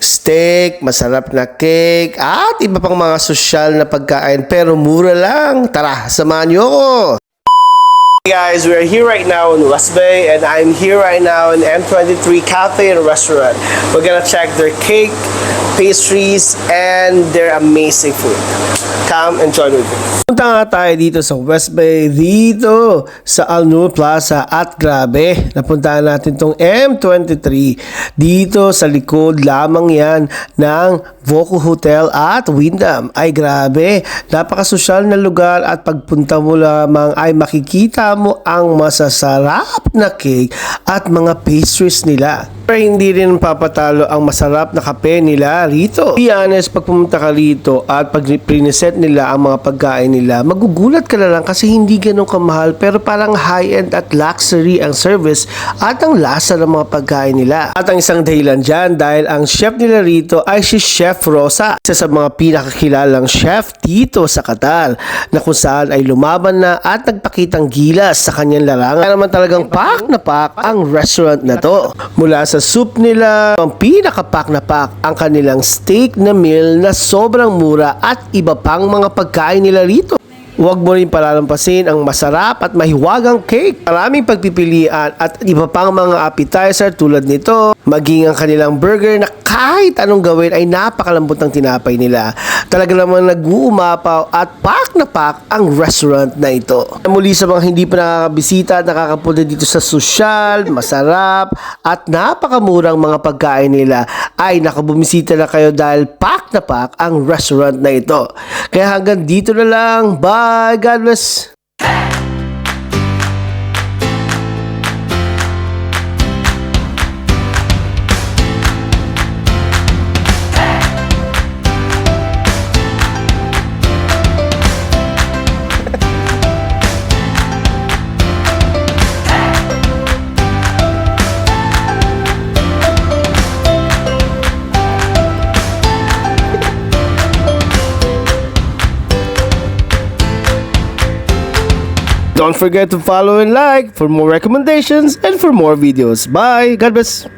steak, masarap na cake, at iba pang mga sosyal na pagkain pero mura lang. Tara, samahan niyo ako! Hey guys, we're here right now in West Bay and I'm here right now in M23 Cafe and Restaurant. We're gonna check their cake, pastries, and their amazing food. Come and join with me. Punta nga tayo dito sa West Bay, dito sa Al Noor Plaza at grabe, napuntahan natin tong M23 dito sa likod lamang yan ng Voco Hotel at Wyndham. Ay grabe, napakasosyal na lugar at pagpunta mo lamang ay makikita mo ang masasarap na cake at mga pastries nila. Pero hindi rin papatalo ang masarap na kape nila rito. Be honest, pag pumunta ka rito at pag present nila ang mga pagkain nila, magugulat ka na lang kasi hindi ganun kamahal pero parang high-end at luxury ang service at ang lasa ng mga pagkain nila. At ang isang dahilan dyan dahil ang chef nila rito ay si Chef Rosa, isa sa mga pinakakilalang chef dito sa Qatar na kung saan ay lumaban na at nagpakitang gilas sa kanyang larangan. Kaya naman talagang pak na pak ang restaurant na to. Mula sa soup nila, ang pinaka-pak na pak ang kanilang steak na meal na sobrang mura at iba pang mga pagkain nila rito. Huwag mo rin palalampasin ang masarap at mahiwagang cake. Maraming pagpipilian at iba pang mga appetizer tulad nito. Maging ang kanilang burger na kahit anong gawin ay napakalambot ng tinapay nila. Talaga namang nag-uumapaw at pak na pak ang restaurant na ito. Muli sa mga hindi pa nakakabisita at nakakapunta dito sa sosyal, masarap at napakamurang mga pagkain nila ay nakabumisita na kayo dahil pak na pak ang restaurant na ito. Kaya hanggang dito na lang. Bye! Uh, God bless! Don't forget to follow and like for more recommendations and for more videos. Bye! God bless!